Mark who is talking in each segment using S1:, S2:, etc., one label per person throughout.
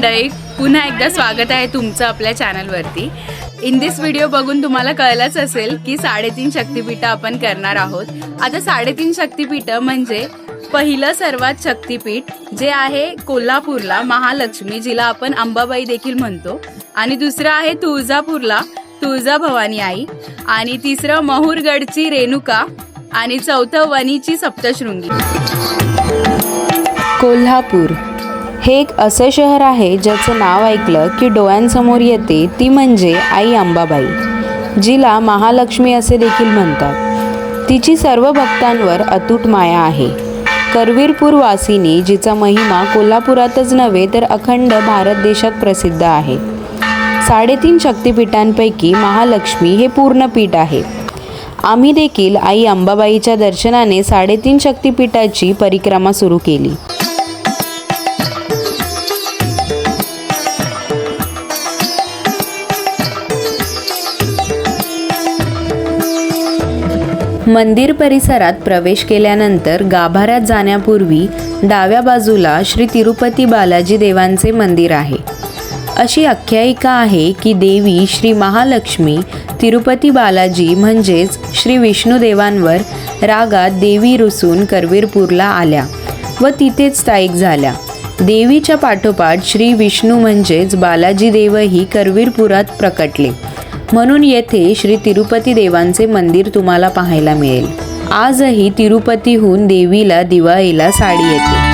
S1: मंडळी पुन्हा एकदा स्वागत आहे तुमचं आपल्या चॅनलवरती. इन दिस व्हिडिओ बघून तुम्हाला कळलंच असेल की साडेतीन शक्तिपीठं आपण करणार आहोत. आता साडेतीन शक्तीपीठ म्हणजे पहिलं सर्वात शक्तिपीठ जे आहे कोल्हापूरला महालक्ष्मी जिला आपण अंबाबाई देखील म्हणतो. आणि दुसरं आहे तुळजापूरला तुळजाभवानी आई. आणि तिसरं महुरगडची रेणुका आणि चौथं वणीची सप्तशृंगी.
S2: कोल्हापूर. हे एक असं शहर आहे ज्याचं नाव ऐकलं की डोळ्यांसमोर येते ती म्हणजे आई अंबाबाई जिला महालक्ष्मी असे देखील म्हणतात. तिची सर्व भक्तांवर अतूट माया आहे. करवीरपूर वासिनी जिचा महिमा कोल्हापुरातच नव्हे तर अखंड भारत देशात प्रसिद्ध आहे. साडेतीन शक्तिपीठांपैकी महालक्ष्मी हे पूर्णपीठ आहे. आम्ही देखील आई अंबाबाईच्या दर्शनाने साडेतीन शक्तिपीठाची परिक्रमा सुरू केली. मंदिर परिसरात प्रवेश केल्यानंतर गाभाऱ्यात जाण्यापूर्वी डाव्या बाजूला श्री तिरुपती बालाजी देवांचे मंदिर आहे. अशी आख्यायिका आहे की देवी श्री महालक्ष्मी तिरुपती बालाजी म्हणजेच श्री विष्णुदेवांवर रागात देवी रुसून करवीरपूरला आल्या व तिथेच स्थायिक झाल्या. देवीच्या पाठोपाठ श्री विष्णू म्हणजेच बालाजी देवही करवीरपुरात प्रकटले. म्हणून येथे श्री तिरुपती देवांचे मंदिर तुम्हाला पाहायला मिळेल. आजही तिरुपतीहून देवीला दिवाळीला साडी येते.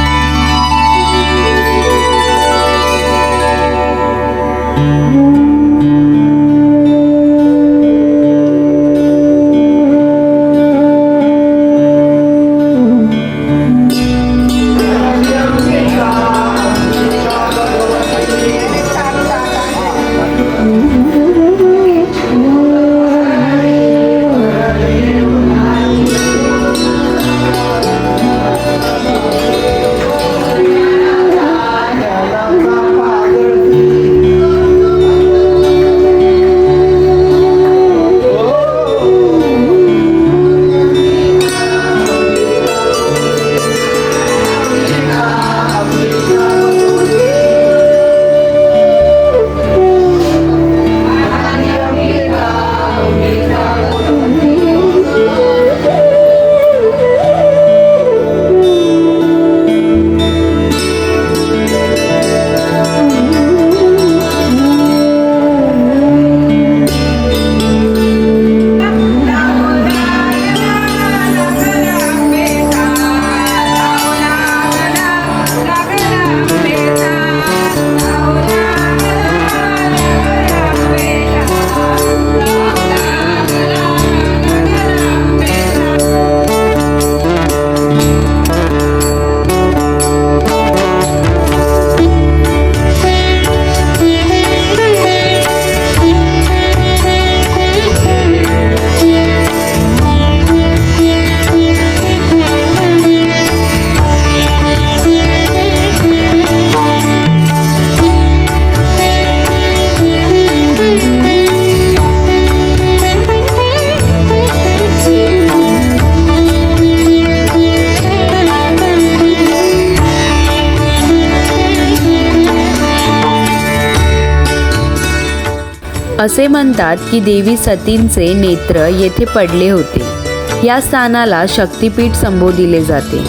S2: असे म्हणतात की देवी सतींचे नेत्र येथे पडले होते. या स्थानाला शक्तिपीठ संबोधिले जाते.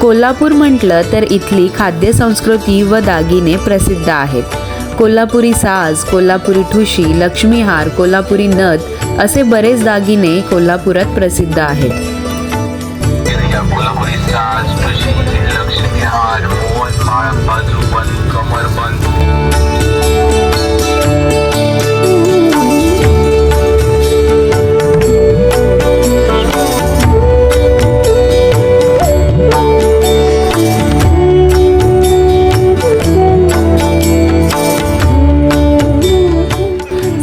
S2: कोल्हापूर म्हटलं तर इथली खाद्य संस्कृती व दागिने प्रसिद्ध आहेत. कोल्हापुरी साज कोल्हापुरी ठुशी लक्ष्मीहार कोल्हापुरी नथ असे बरेच दागिने कोल्हापुरात प्रसिद्ध आहेत.
S3: या कोल्हापुरी साज ठुशी लक्ष्मीहार मोहन माळ बाजू बंद कमर बंद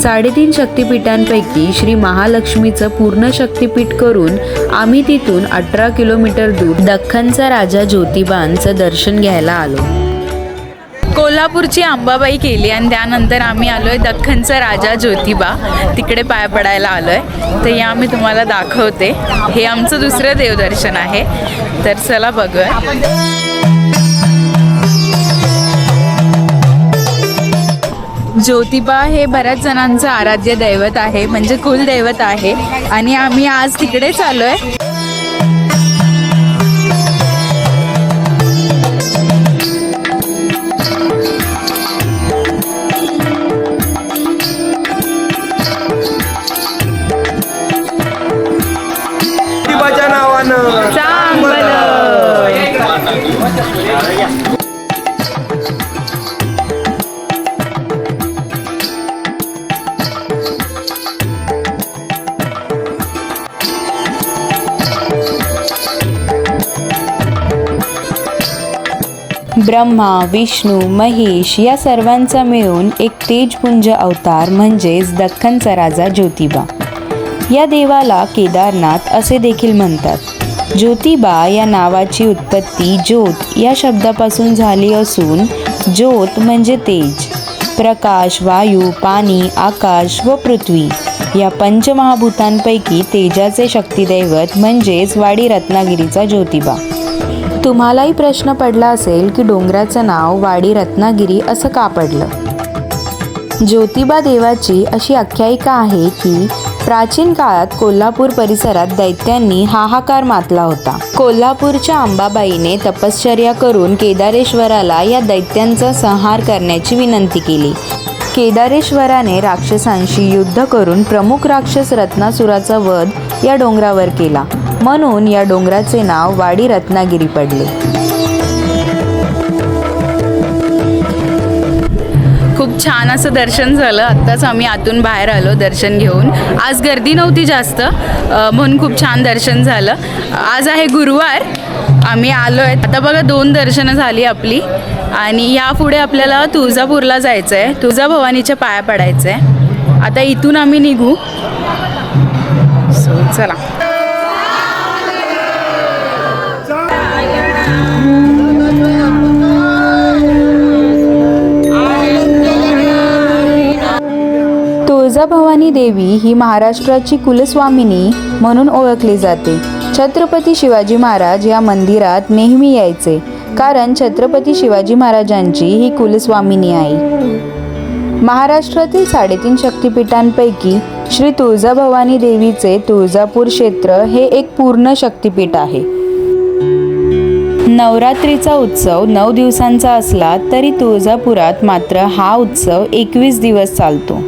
S2: साडेतीन शक्तिपीठांपैकी श्री महालक्ष्मीचं पूर्ण शक्तिपीठ करून आम्ही तिथून अठरा किलोमीटर दूर दख्खनचा राजा ज्योतिबांचं दर्शन घ्यायला आलो.
S1: कोल्हापूरची अंबाबाई केली आणि त्यानंतर आम्ही आलो आहे दख्खनचा राजा ज्योतिबा. तिकडे पाय पडायला आलो आहे तर या मी तुम्हाला दाखवते. हे आमचं दुसरं देवदर्शन आहे. तर चला बघूया. ज्योतिबा हे बऱ्याच जणांचं आराध्य दैवत आहे म्हणजे कुलदैवत आहे. आणि आम्ही आज तिकडेच आलोय
S4: प्रतिभाच्या नावानं.
S2: ब्रह्मा विष्णू महेश या सर्वांचा मिळून एक तेजपुंज अवतार म्हणजेच दख्खनचा राजा ज्योतिबा. या देवाला केदारनाथ असे देखील म्हणतात. ज्योतिबा या नावाची उत्पत्ती ज्योत या शब्दापासून झाली असून ज्योत म्हणजे तेज. प्रकाश वायू पाणी आकाश व पृथ्वी या पंचमहाभूतांपैकी तेजाचे शक्तिदैवत म्हणजेच वाडी रत्नागिरीचा ज्योतिबा. तुम्हालाही प्रश्न पडला असेल की डोंगराचं नाव वाडी रत्नागिरी असं का पडलं? ज्योतिबा देवाची अशी आख्यायिका आहे की प्राचीन काळात कोल्हापूर परिसरात दैत्यांनी हाहाकार मातला होता. कोल्हापूरच्या अंबाबाईने तपश्चर्या करून केदारेश्वराला या दैत्यांचा संहार करण्याची विनंती केली. केदारेश्वराने राक्षसांशी युद्ध करून प्रमुख राक्षस रत्नासुराचा वध या डोंगरावर केला. म्हणून या डोंगराचे नाव वाडी रत्नागिरी पडले.
S1: खूप छान असं दर्शन झालं. आत्ताच आम्ही आतून बाहेर आलो दर्शन घेऊन. आज गर्दी नव्हती जास्त म्हणून खूप छान दर्शन झालं. आज आहे गुरुवार आम्ही आलो आहे आता बघा दोन दर्शनं झाली आपली. आणि यापुढे आपल्याला तुळजापूरला जायचं आहे तुळजाभवानीच्या पाया पडायचं आहे आता इथून आम्ही निघू. सो चला.
S2: तुळजाभवानी देवी ही महाराष्ट्राची कुलस्वामिनी म्हणून ओळखली जाते. छत्रपती शिवाजी महाराज या मंदिरात नेहमी यायचे कारण छत्रपती शिवाजी महाराजांची ही कुलस्वामिनी आहे. महाराष्ट्रातील साडेतीन शक्तिपीठांपैकी श्री तुळजाभवानी देवीचे तुळजापूर क्षेत्र हे एक पूर्ण शक्तिपीठ आहे. नवरात्रीचा उत्सव नऊ दिवसांचा असला तरी तुळजापुरात मात्र हा उत्सव एकवीस दिवस चालतो.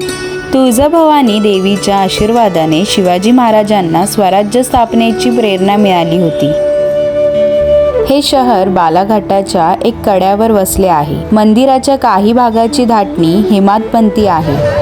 S2: तुळजाभवानी देवीच्या आशीर्वादाने शिवाजी महाराजांना स्वराज्य स्थापनेची प्रेरणा मिळाली होती. हे शहर बालाघाटाच्या एक कड्यावर वसले आहे. मंदिराच्या काही भागाची धाटणी हेमातपंथी आहे.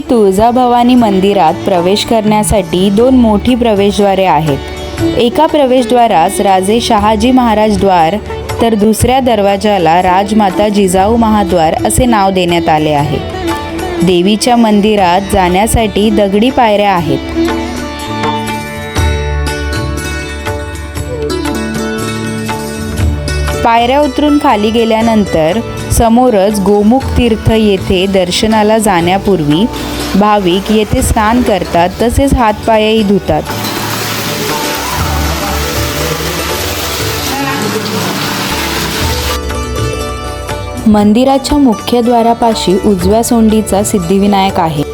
S2: श्री तुळजाभवानी मंदिरात प्रवेश करण्यासाठी दोन मोठी प्रवेशद्वारे आहेत. एका प्रवेशद्वारास राजे शहाजी महाराज द्वार तर दुसऱ्या दरवाजाला राजमाता जिजाऊ महाद्वार असे नाव देण्यात आले आहे. देवीच्या मंदिरात जाण्यासाठी दगडी पायऱ्या आहेत. पायऱ्या उतरून खाली गेल्यानंतर समोरच गोमुख तीर्थ येथे दर्शनाला जाण्यापूर्वी भाविक येथे स्नान करतात तसेच हातपायही धुतात. मंदिराच्या मुख्य द्वारापाशी उजव्या सोंडीचा सिद्धिविनायक आहे.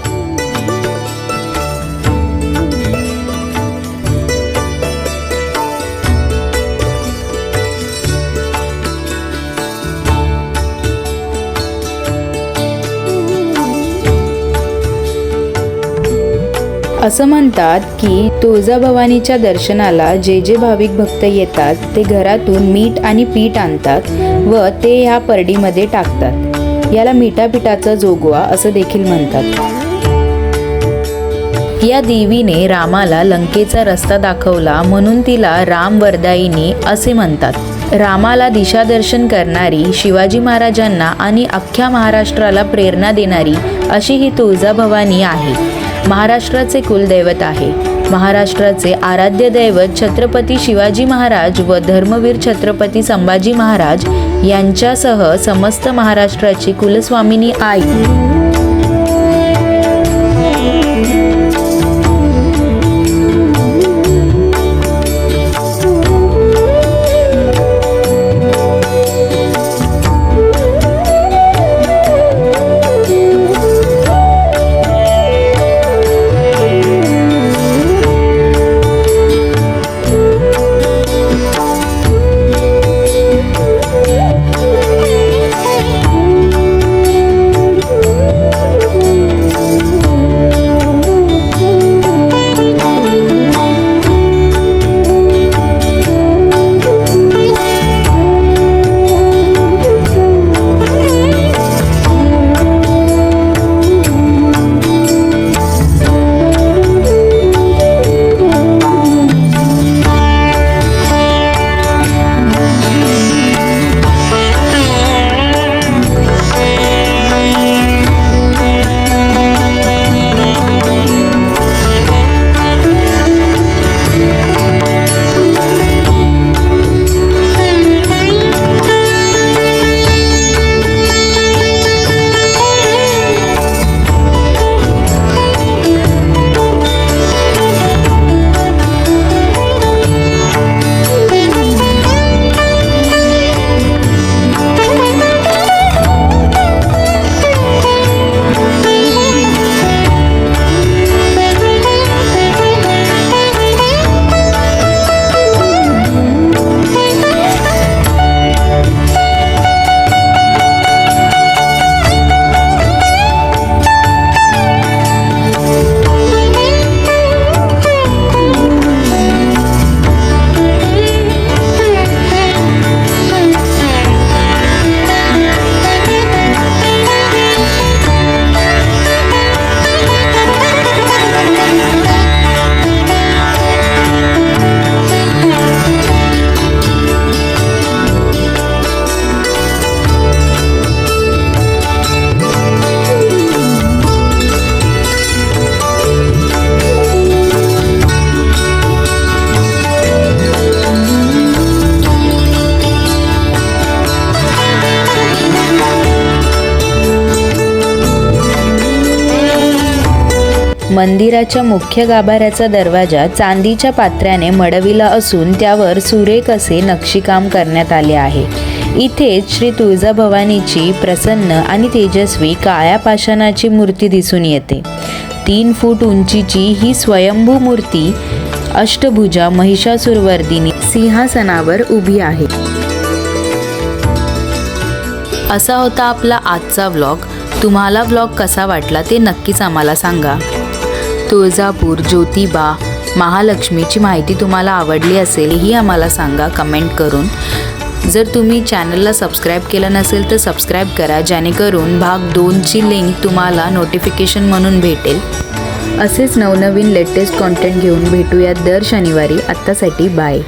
S2: असं म्हणतात की तुळजाभवानीच्या दर्शनाला जे जे भाविक भक्त येतात ते घरातून मीठ आणि पीठ आणतात व ते ह्या परडीमध्ये टाकतात. याला मिठापिठाचा जोगवा असं देखील म्हणतात. या देवीने रामाला लंकेचा रस्ता दाखवला म्हणून तिला राम वरदायिनी असे म्हणतात. रामाला दिशादर्शन करणारी शिवाजी महाराजांना आणि अख्ख्या महाराष्ट्राला प्रेरणा देणारी अशी ही तुळजाभवानी आहे. महाराष्ट्राचे कुलदैवत आहे. महाराष्ट्राचे आराध्य दैवत छत्रपती शिवाजी महाराज व धर्मवीर छत्रपती संभाजी महाराज यांच्यासह समस्त महाराष्ट्राची कुलस्वामिनी आई. मंदिराच्या मुख्य गाभाऱ्याचा दरवाजा चांदीच्या पात्र्याने मडविला असून त्यावर सुरेख असे नक्षीकाम करण्यात आले आहे. इथेच श्री तुळजाभवानीची प्रसन्न आणि तेजस्वी काळ्या पाषाणाची मूर्ती दिसून येते. तीन फूट उंचीची ही स्वयंभू मूर्ती अष्टभुजा महिषासुरवर्दिनी सिंहासनावर उभी आहे. असा होता आपला आजचा व्लॉग तुम्हाला व्लॉग कसा वाटला ते नक्कीच आम्हाला सांगा. तुळजापूर ज्योतिबा महालक्ष्मीची माहिती तुम्हाला आवडली असेल ही आम्हाला सांगा कमेंट करून. जर तुम्ही चॅनलला सबस्क्राईब केलं नसेल तर सबस्क्राईब करा जेणेकरून भाग दोनची लिंक तुम्हाला नोटिफिकेशन म्हणून भेटेल. असेच नवनवीन लेटेस्ट कॉन्टेंट घेऊन भेटूयात दर शनिवारी. आत्तासाठी बाय